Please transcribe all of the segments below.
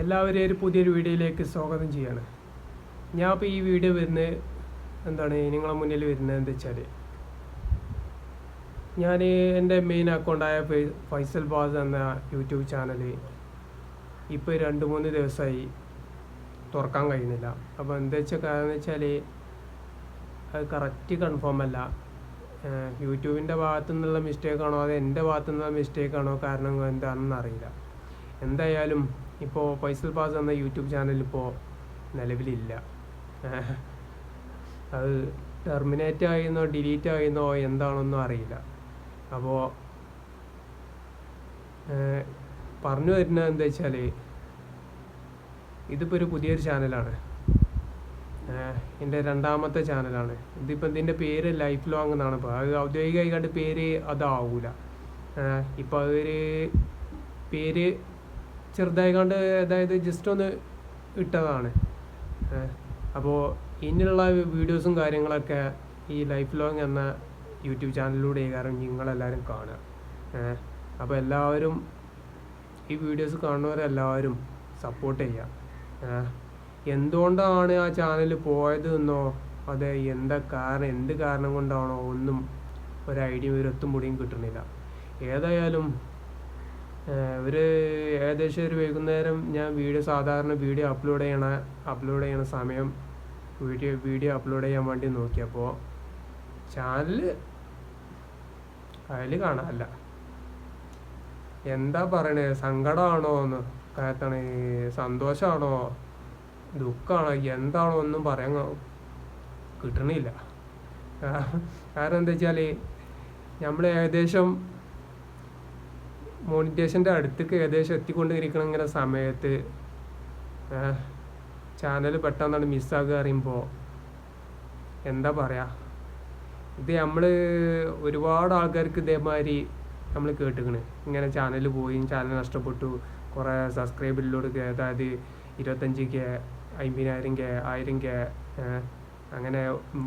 എല്ലാവരെയും ഒരു പുതിയൊരു വീഡിയോയിലേക്ക് സ്വാഗതം ചെയ്യാണ്. ഞാൻ ഇപ്പോൾ ഈ വീഡിയോ വരുന്നത് എന്താണ് നിങ്ങളെ മുന്നിൽ വരുന്നത് എന്താ വെച്ചാൽ ഞാൻ എന്റെ മെയിൻ അക്കൗണ്ടായ ഫൈസൽ ബാസ് എന്ന യൂട്യൂബ് ചാനൽ ഇപ്പോൾ രണ്ട് മൂന്ന് ദിവസമായി തുറക്കാൻ കഴിയുന്നില്ല. അപ്പോൾ എന്താ വെച്ചാൽ കാരണം വെച്ചാൽ അത് കറക്റ്റ് കൺഫേം അല്ല. യൂട്യൂബിന്റെ ഭാഗത്തു നിന്നുള്ള മിസ്റ്റേക്കാണോ അത് എന്റെ ഭാഗത്തു നിന്നുള്ള മിസ്റ്റേക്കാണോ കാരണം എന്താണെന്ന് അറിയില്ല. എന്തായാലും ഇപ്പോൾ ഫൈസൽ ബാസ് എന്ന യൂട്യൂബ് ചാനൽ ഇപ്പോൾ നിലവിലില്ല. അത് ടെർമിനേറ്റ് ആയിരുന്നോ ഡിലീറ്റ് ആയിരുന്നോ എന്താണെന്നോ അറിയില്ല. അപ്പോൾ പറഞ്ഞു വരുന്നത് എന്താ വെച്ചാൽ ഇതിപ്പോൾ ഒരു പുതിയൊരു ചാനലാണ് എന്റെ രണ്ടാമത്തെ ചാനലാണ് ഇതിപ്പോൾ ഇതിന്റെ പേര് ലൈഫ് ലോങ് എന്നാണ്. ഇപ്പോൾ അത് ഔദ്യോഗികമായി കണ്ട് പേര് അതാവൂല. ഇപ്പോൾ അതൊരു പേര് ചെറുതായി കണ്ട് അതായത് ജസ്റ്റ് ഒന്ന് ഇട്ടതാണ്. അപ്പോൾ ഇനിയുള്ള വീഡിയോസും കാര്യങ്ങളൊക്കെ ഈ ലൈഫ് ലോങ് എന്ന യൂട്യൂബ് ചാനലിലൂടെ കാരണം നിങ്ങളെല്ലാവരും കാണുക. അപ്പോൾ എല്ലാവരും ഈ വീഡിയോസ് കാണുന്നവരെല്ലാവരും സപ്പോർട്ട് ചെയ്യുക. എന്തുകൊണ്ടാണ് ആ ചാനൽ പോയത് എന്നോ അത് എന്താ കാരണം എന്ത് കാരണം കൊണ്ടാണോ ഒന്നും ഒരു ഐഡിയ ഒരു ഒത്തും പൊടിയും കിട്ടുന്നില്ല. ഏതായാലും ഒരു ഏകദേശം ഒരു വൈകുന്നേരം ഞാൻ വീഡിയോ സാധാരണ വീഡിയോ അപ്ലോഡ് ചെയ്യണ അപ്ലോഡ് ചെയ്യണ സമയം വീഡിയോ വീഡിയോ അപ്ലോഡ് ചെയ്യാൻ വേണ്ടി നോക്കിയപ്പോൾ ചാനൽ അതിൽ കാണാനല്ല എന്താ പറയണേ? സങ്കടമാണോ എന്ന് കാത്താണ് സന്തോഷമാണോ ദുഃഖമാണോ എന്താണോ ഒന്നും പറയാൻ കിട്ടണില്ല. കാരണം എന്താ വെച്ചാൽ നമ്മൾ ഏകദേശം മോണിറ്റേഷന്റെ അടുത്തേക്ക് ഏകദേശം എത്തിക്കൊണ്ടിരിക്കണം ഇങ്ങനെ സമയത്ത് ചാനൽ പെട്ടെന്നാണ് മിസ്സാകുക അറിയുമ്പോൾ എന്താ പറയുക ഇത് നമ്മൾ ഒരുപാട് ആൾക്കാർക്ക് ഇതേമാതിരി നമ്മൾ കേട്ടിക്കണ്. ഇങ്ങനെ ചാനൽ പോയി ചാനൽ നഷ്ടപ്പെട്ടു. കുറേ സബ്സ്ക്രൈബിലൂടെ അതായത് ഇരുപത്തഞ്ച് കെ അമ്പതിനായിരം കെ ആയിരം കെ അങ്ങനെ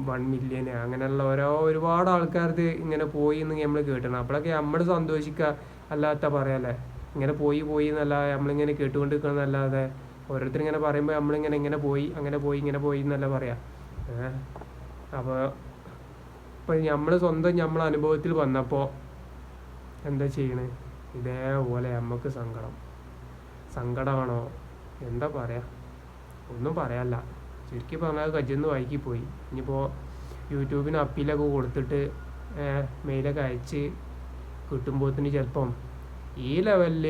വൺ മില്യന് അങ്ങനെയുള്ള ഓരോ ഒരുപാട് ആൾക്കാർക്ക് ഇങ്ങനെ പോയി എന്ന് നമ്മൾ കേട്ടിട്ടുണ്ട് അപ്പോഴൊക്കെ നമ്മൾ സന്തോഷിക്കുക അല്ലാത്ത പറയാല്ലേ? ഇങ്ങനെ പോയി പോയി എന്നല്ല നമ്മളിങ്ങനെ കേട്ടുകൊണ്ട് നിൽക്കണമെന്നല്ലാതെ ഓരോരുത്തർ ഇങ്ങനെ പറയുമ്പോൾ നമ്മളിങ്ങനെ ഇങ്ങനെ പോയി അങ്ങനെ പോയി ഇങ്ങനെ പോയി എന്നല്ല പറയാം. അപ്പോൾ ഇപ്പം നമ്മൾ സ്വന്തം നമ്മൾ അനുഭവത്തിൽ വന്നപ്പോൾ എന്താ ചെയ്യണേ? ഇതേപോലെ നമുക്ക് സങ്കടം. സങ്കടമാണോ? എന്താ പറയാ? ഒന്നും പറയാല്ല. ചുരുക്കി പറഞ്ഞാൽ കജ്ജിന്ന് പോയി ഇനിയിപ്പോൾ യൂട്യൂബിന് അപ്പീലൊക്കെ കൊടുത്തിട്ട് മെയിലൊക്കെ അയച്ച് കിട്ടുമ്പോഴത്തിന് ചിലപ്പം ഈ ലെവലിൽ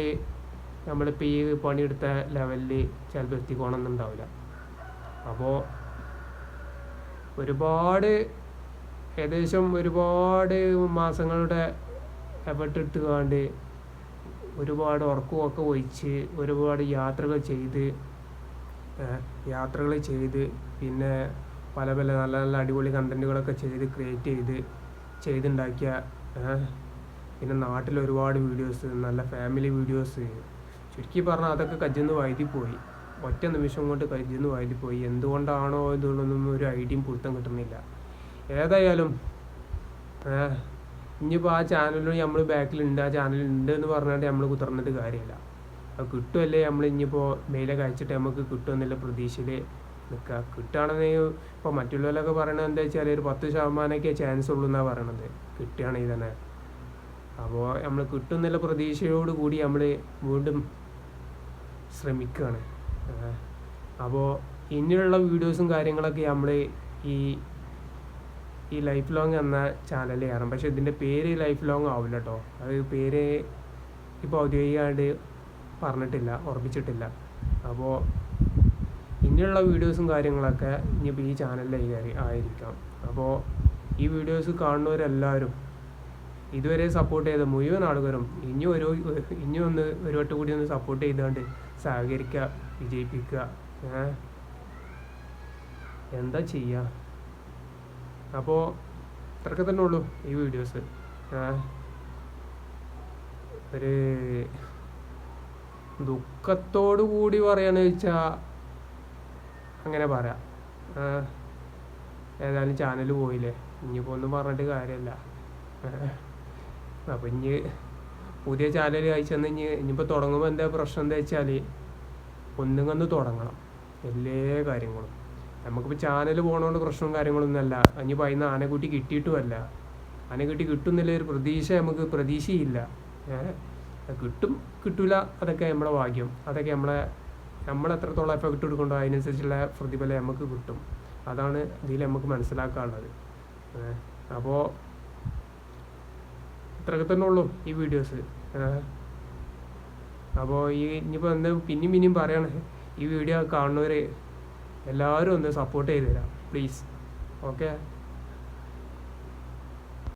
നമ്മളിപ്പോൾ ഈ പണിയെടുത്ത ലെവലിൽ ചിലപ്പോൾ എത്തിക്കോണമെന്നുണ്ടാവില്ല അപ്പോൾ ഒരുപാട് ഏകദേശം ഒരുപാട് മാസങ്ങളുടെ എഫർട്ട് ഇട്ടുകൊണ്ട് ഒരുപാട് ഉറക്കമൊക്കെ ഒഴിച്ച് ഒരുപാട് യാത്രകൾ ചെയ്ത് യാത്രകൾ ചെയ്ത് പിന്നെ പല പല നല്ല നല്ല അടിപൊളി കണ്ടന്റുകളൊക്കെ ചെയ്ത് ക്രിയേറ്റ് ചെയ്ത് ചെയ്തുണ്ടാക്കിയ പിന്നെ നാട്ടിൽ ഒരുപാട് വീഡിയോസ് നല്ല ഫാമിലി വീഡിയോസ്. ചുരുക്കി പറഞ്ഞാൽ അതൊക്കെ കജ്ജിന്ന് പോയി ഒറ്റ നിമിഷം കൊണ്ട് കജ്ജിന്ന് പോയി എന്തുകൊണ്ടാണോ എന്നുള്ളതൊന്നും ഒരു ഐഡിയയും പൊരുത്തം കിട്ടുന്നില്ല. ഏതായാലും ഇനിയിപ്പോൾ ആ ചാനലിൽ നമ്മൾ ബാക്കിലുണ്ട്. ആ ചാനൽ ഉണ്ട് എന്ന് പറഞ്ഞാൽ നമ്മൾ കുത്തിർന്നിട്ട് കാര്യമില്ല അത് കിട്ടുമല്ലേ നമ്മൾ ഇനിയിപ്പോൾ മെയിലൊക്കെ കഴിച്ചിട്ട് നമുക്ക് കിട്ടുമെന്നുള്ള പ്രതീക്ഷയിൽ നിൽക്കുക കിട്ടുകയാണെന്നെങ്കിൽ ഇപ്പോൾ മറ്റുള്ളവരൊക്കെ പറയണത് എന്താ വെച്ചാൽ ഒരു പത്ത് ശതമാനമൊക്കെ ചാൻസ് ഉള്ളൂ എന്നാണ് പറയണത്. കിട്ടുകയാണെങ്കിൽ തന്നെ. അപ്പോൾ നമ്മൾ കിട്ടുമെന്നുള്ള പ്രതീക്ഷയോട് കൂടി നമ്മൾ വീണ്ടും ശ്രമിക്കുകയാണ് അപ്പോൾ ഇനിയുള്ള വീഡിയോസും കാര്യങ്ങളൊക്കെ നമ്മൾ ഈ ഈ ലൈഫ് ലോങ് എന്ന ചാനൽ കയറും പക്ഷേ ഇതിന്റെ പേര് ലൈഫ് ലോങ് ആവില്ല കേട്ടോ അത് പേര് ഇപ്പോൾ ഔദ്യോഗികമായിട്ട് പറഞ്ഞിട്ടില്ല ഉറപ്പിച്ചിട്ടില്ല അപ്പോൾ ഇനിയുള്ള വീഡിയോസും കാര്യങ്ങളൊക്കെ ഇനിയിപ്പോൾ ഈ ചാനലിൽ ആയിരിക്കാം. അപ്പോൾ ഈ വീഡിയോസ് കാണുന്നവരെല്ലാവരും ഇതുവരെ സപ്പോർട്ട് ചെയ്ത മുഴുവൻ ആളുകളും ഇനി ഒരു ഇനി ഒന്ന് ഒരു വട്ടം കൂടി ഒന്ന് സപ്പോർട്ട് ചെയ്തുകൊണ്ട് സഹകരിക്കുക വിജയിപ്പിക്കുക? എന്താ ചെയ്യുക അപ്പോൾ ഇത്രയൊക്കെ തന്നെ ഉള്ളൂ ഈ വീഡിയോസ് ഒരു ദുഃഖത്തോടു കൂടി പറയാന്ന് വെച്ചാൽ അങ്ങനെ പറയാം. ഏതായാലും ചാനൽ പോയില്ലേ? ഇനിയിപ്പോൾ ഒന്നും പറഞ്ഞിട്ട് കാര്യമല്ല അപ്പം ഇനി പുതിയ ചാനൽ അയച്ചെന്ന് ഇനി ഇനിയിപ്പോൾ തുടങ്ങുമ്പോൾ എന്താ പ്രശ്നം എന്താ വെച്ചാൽ ഒന്നുങ്ങന്ന് തുടങ്ങണം എല്ലാ കാര്യങ്ങളും. നമുക്കിപ്പോൾ ചാനൽ പോകണോണ്ട് പ്രശ്നവും കാര്യങ്ങളൊന്നും അല്ല ഇനിയിപ്പോൾ അതിന് ആനക്കുട്ടി കിട്ടിയിട്ടുമല്ല. ആനക്കുട്ടി കിട്ടുന്നില്ല ഒരു പ്രതീക്ഷ നമുക്ക് പ്രതീക്ഷയില്ല. കിട്ടും കിട്ടില്ല അതൊക്കെ നമ്മുടെ ഭാഗ്യം. അതൊക്കെ നമ്മളെ നമ്മൾ എത്രത്തോളം എഫക്റ്റ് കൊടുക്കണ്ടോ അതിനനുസരിച്ചുള്ള പ്രതിഫലം നമുക്ക് കിട്ടും. അതാണ് ഇതിൽ നമുക്ക് മനസ്സിലാക്കാനുള്ളത്. അപ്പോൾ ഇത്രയൊക്കെ തന്നെ ഉള്ളൂ ഈ വീഡിയോസ് അപ്പോൾ ഈ ഇനിയിപ്പോൾ എന്ത് പിന്നെയും പിന്നെയും പറയണേ. ഈ വീഡിയോ കാണുന്നവർ എല്ലാവരും ഒന്ന് സപ്പോർട്ട് ചെയ്ത് തരാം പ്ലീസ് ഓക്കെ